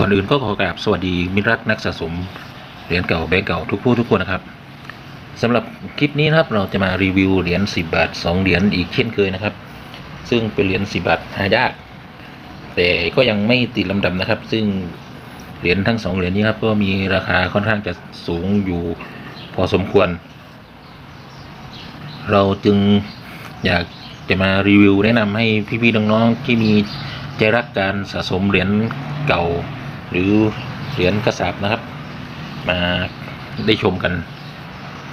ก่อนอื่นก็ขอกราบสวัสดีมิตรรักนักสะสมเหรียญเก่าแบงก์เก่าทุกผู้ทุกคนนะครับสำหรับคลิปนี้นะครับเราจะมารีวิวเหรียญ10 บาท 2 เหรียญอีกเช่นเคยนะครับ ซึ่งเป็นเหรียญ10 บาทหายากแต่ก็ยังไม่ติดลำดับนะครับ ซึ่งเหรียญทั้งสองเหรียญนี้ครับก็มีราคาค่อนข้างจะสูงอยู่พอสมควร เราจึงอยากจะมารีวิวแนะนำให้พี่ๆน้องๆที่มีใจรักการสะสมเหรียญเก่า หรือเหรียญกระสาบนะครับ มาได้ชมกัน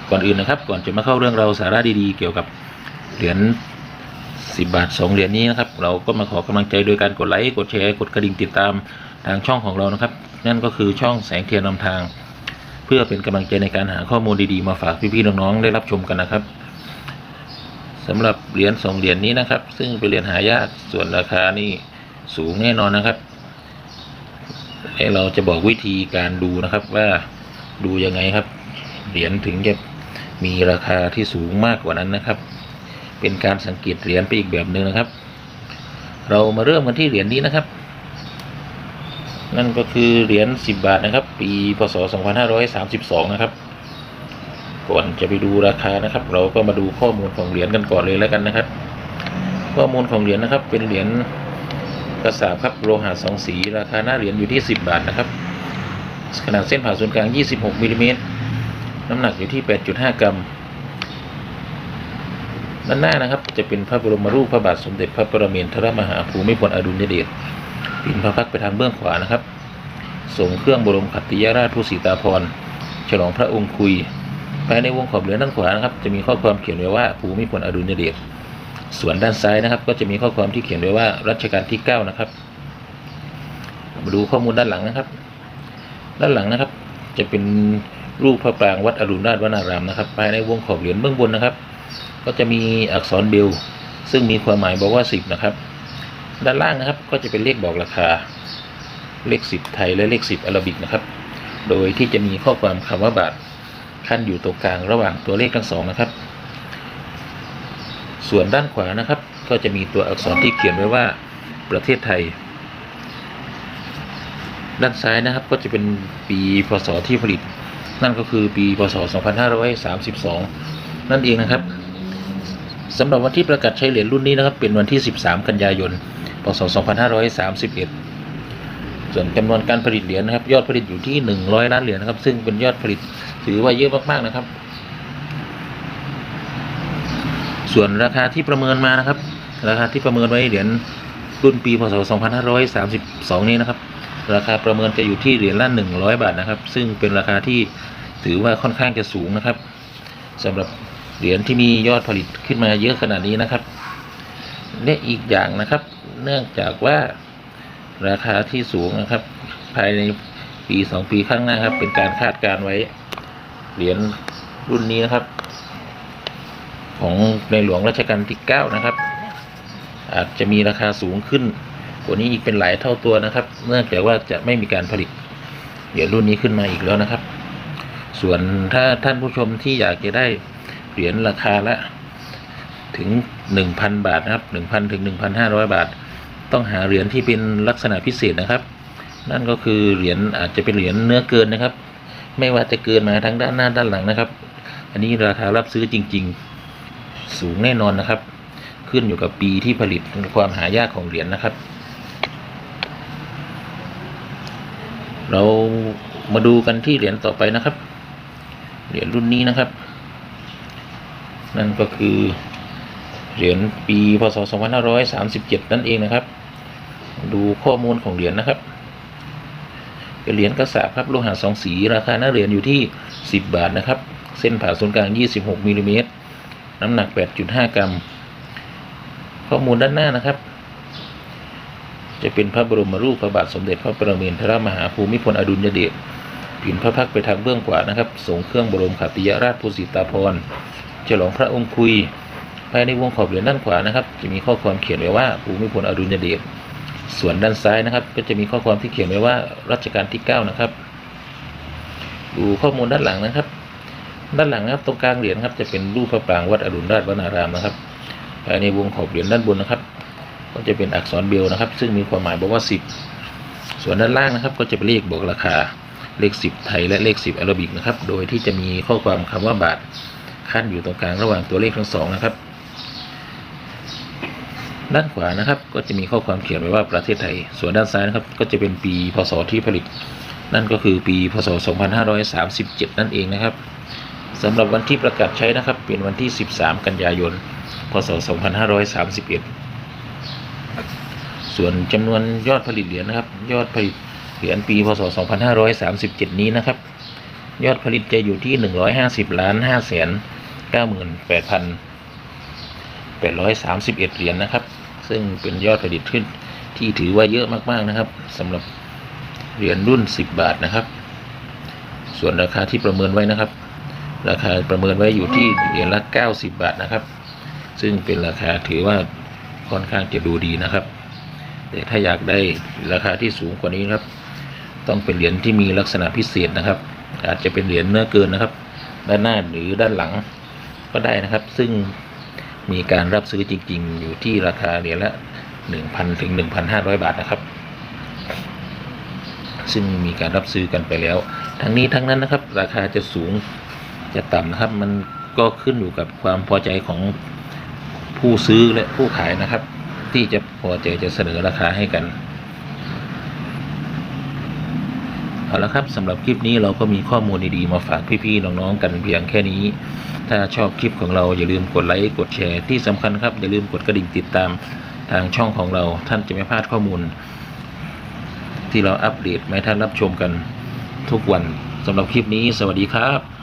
ก่อนอื่นนะครับ ก่อนจะมาเข้าเรื่องเราสาระดีๆ เกี่ยวกับเหรียญ10บาท2เหรียญนี้นะครับ เราก็มาขอกำลังใจโดยการกดไลค์กดแชร์กดกระดิ่งติดตามทางช่องของเรานะครับ นั่นก็คือช่องแสงเทียนนำทาง เพื่อเป็นกำลังใจในการหาข้อมูลดีๆ มาฝากพี่ๆน้องๆได้รับชมกันนะครับสำหรับเหรียญสองเหรียญนี้นะครับ ซึ่งเป็นเหรียญหายากส่วนราคานี่สูงแน่นอนนะครับ ให้เราจะบอกวิธีการดูนะครับว่าดูยังไงครับ เหรียญถึงจะมีราคาที่สูงมากกว่านั้นนะครับ เป็นการสังเกตเหรียญไปอีกแบบหนึ่งนะครับ เรามาเริ่มกันที่เหรียญนี้นะครับ นั่นก็คือเหรียญ10 บาทนะครับ ปีพศ 2532 นะครับ ก่อนจะไปดูราคานะครับ เราก็มาดูข้อมูลของเหรียญกันก่อนเลยแล้วกันนะครับ ข้อมูลของเหรียญนะครับเป็นเหรียญ กระสาบครับโลหะสองสีราคาหน้าเหรียญอยู่ที่ 10 บาทนะครับ ขนาดเส้นผ่าศูนย์กลาง 26มิลลิเมตรน้ำหนักอยู่ที่ 8.5 กรัม ด้านหน้านะครับจะเป็นพระบรมรูปพระบาทสมเด็จพระปรมินทรมหาภูมิพลอดุลยเดชปินพระพักตร์ไปทางเบื้องขวานะครับส่งเครื่องบรมขัตติยราชผู้สีตาพรฉลองพระองค์คุยภายในวงขอบเหรียญด้านขวานะครับ จะมีข้อความเขียนไว้ว่าภูมิพลอดุลยเดช ส่วนด้านซ้ายนะครับ ก็จะมีข้อความที่เขียนไว้ว่ารัชกาลที่ 9 นะครับ มาดูข้อมูลด้านหลังนะครับ ด้านหลังนะครับ จะเป็นรูปพระปรางวัดอรุณราชวนารามนะครับ ภายในวงขอบเหรียญเบื้องบนนะครับ ก็จะมีอักษรเบล ซึ่งมีความหมายบอกว่า 10 นะครับ ด้านล่างนะครับก็จะเป็นเลขบอกราคา เลข 10 ไทยและเลข 10อาราบิกนะครับ โดยที่จะมีข้อความคำว่าบาทขั้นอยู่ตรงกลางระหว่างตัวเลขทั้งสองนะครับ ส่วนด้านขวานะครับ ก็จะมีตัวอักษรที่เขียนไว้ว่าประเทศไทย ด้านซ้ายนะครับก็จะเป็นปีพศที่ผลิต นั่นก็คือปีพศ 2532 นั่นเองนะครับสำหรับวันที่ประกาศใช้เหรียญรุ่นนี้นะครับ เป็นวันที่ 13 กันยายน พศ 2531 ส่วนจำนวนการผลิตเหรียญนะครับ ยอดผลิตอยู่ที่ 100 ล้านเหรียญนะครับ ซึ่งเป็นยอดผลิตถือว่าเยอะมากๆนะครับ ส่วนราคาที่ประเมินมานะครับ ราคาที่ประเมินไว้เหรียญรุ่นปีพศ 2532 นี้นะครับ ราคาประเมินจะอยู่ที่เหรียญละ100 บาทนะครับ ซึ่งเป็นราคาที่ถือว่าค่อนข้างจะสูงนะครับสำหรับเหรียญที่มียอดผลิตขึ้นมาเยอะขนาดนี้นะครับและอีกอย่างนะครับ เนื่องจากว่าราคาที่สูงนะครับ ภายในปีสองปีข้างหน้าครับ เป็นการคาดการไว้เหรียญรุ่นนี้นะครับ ของในหลวงรัชกาลที่ 9 นะครับ อาจจะมีราคาสูงขึ้น กว่านี้อีกเป็นหลายเท่าตัวนะครับ เนื่องจากว่าจะไม่มีการผลิต เหรียญรุ่นนี้ขึ้นมาอีกแล้วนะครับ ส่วนถ้าท่านผู้ชมที่อยากจะได้เหรียญราคาละถึง 1,000 บาทนะครับ 1,000 ถึง 1,500 บาท ต้องหาเหรียญที่เป็นลักษณะพิเศษนะครับ นั่นก็คือเหรียญอาจจะเป็นเหรียญเนื้อเกินนะครับ ไม่ว่าจะเกินมาทั้งด้านหน้าด้านหลังนะครับ อันนี้ราคารับซื้อจริง ๆ สูงแน่นอนนะครับ ขึ้นอยู่กับปีที่ผลิตความหายากของเหรียญนะครับ เรามาดูกันที่เหรียญต่อไปนะครับ เหรียญรุ่นนี้นะครับ นั่นก็คือเหรียญปีพศ 2537 นั่นเองนะครับ ดูข้อมูลของเหรียญนะครับเป็นเหรียญกระสาบครับโลหะสองสี ราคาหน้าเหรียญอยู่ที่ 10 บาทนะครับ เส้นผ่าศูนย์กลาง 26มิลลิเมตร น้ำหนัก 8.5 กรัม ข้อมูลด้านหน้านะครับ จะเป็นพระบรมรูปพระบาทสมเด็จพระปรมินทรมหาภูมิพลอดุลยเดชผินพระพักตร์ไปทางเบื้องขวานะครับส่งเครื่องบรมขัตติยราชภูสิตาพรฉลองพระองค์คุยภายในวงขอบเหรียญด้านขวานะครับ จะมีข้อความเขียนไว้ว่าภูมิพลอดุลยเดชส่วนด้านซ้ายนะครับ ก็จะมีข้อความที่เขียนไว้ว่ารัชกาลที่ 9 นะครับ ดูข้อมูลด้านหลังนะครับ ด้านหลังนะครับตรงกลางเหรียญครับจะเป็นรูปพระปรางวัดอรุณราชวนารามนะครับภายในวงขอบเหรียญด้านบนนะครับ ก็จะเป็นอักษรเบลนะครับ ซึ่งมีความหมายบอกว่า 10 ส่วนด้านล่างนะครับ ก็จะเป็นเลขบวกราคาเลข 10 ไทยและเลข 10อาราบิกนะครับ โดยที่จะมีข้อความคำว่าบาทขั้นอยู่ตรงกลางระหว่างตัวเลขทั้งสองนะครับ ด้านขวานะครับ ก็จะมีข้อความเขียนไว้ว่าประเทศไทย ส่วนด้านซ้ายนะครับ ก็จะเป็นปีพศที่ผลิต นั่นก็คือปีพศ 2537 นั่นเองนะครับ สำหรับวันที่ประกาศใช้นะครับเป็นวันที่ 13 กันยายน พศ 2531 ส่วนจำนวนยอดผลิตเหรียญนะครับ ยอดผลิตเหรียญปี พศ 2537 นี้นะครับ ยอดผลิตจะอยู่ที่ 150ล้าน5แสน98,831 เหรียญนะครับ ซึ่งเป็นยอดผลิตขึ้นที่ถือว่าเยอะมากๆนะครับสำหรับเหรียญรุ่น 10 บาทนะครับ ส่วนราคาที่ประเมินไว้นะครับ ราคาประเมินไว้อยู่ที่เหรียญละ 90 บาทนะครับ ซึ่งเป็นราคาถือว่าค่อนข้างจะดูดีนะครับ แต่ถ้าอยากได้ราคาที่สูงกว่านี้นครับ ต้องเป็นเหรียญที่มีลักษณะพิเศษนะครับ อาจจะเป็นเหรียญเนื้อเกินนะครับ ด้านหน้าหรือด้านหลังก็ได้นะครับ ซึ่งมีการรับซื้อจริง ๆ อยู่ที่ราคาเหรียญละ 1,000ถึง1,500 บาทนะครับ ซึ่งมีการรับซื้อกันไปแล้ว ทั้งนี้ทั้งนั้นนะครับ ราคาจะสูง จะต่ำนะครับ มันก็ขึ้นอยู่กับความพอใจของผู้ซื้อและผู้ขายนะครับ ที่จะพอใจจะเสนอราคาให้กันเอาละครับสำหรับคลิปนี้เราก็มีข้อมูลดีๆมาฝากพี่ๆน้องๆกันเพียงแค่นี้ ถ้าชอบคลิปของเราอย่าลืมกดไลค์กดแชร์ที่สำคัญครับ อย่าลืมกดกระดิ่งติดตามทางช่องของเราท่านจะไม่พลาดข้อมูล ที่เราอัปเดตมาให้ท่านรับชมกันทุกวันสำหรับคลิปนี้ สวัสดีครับ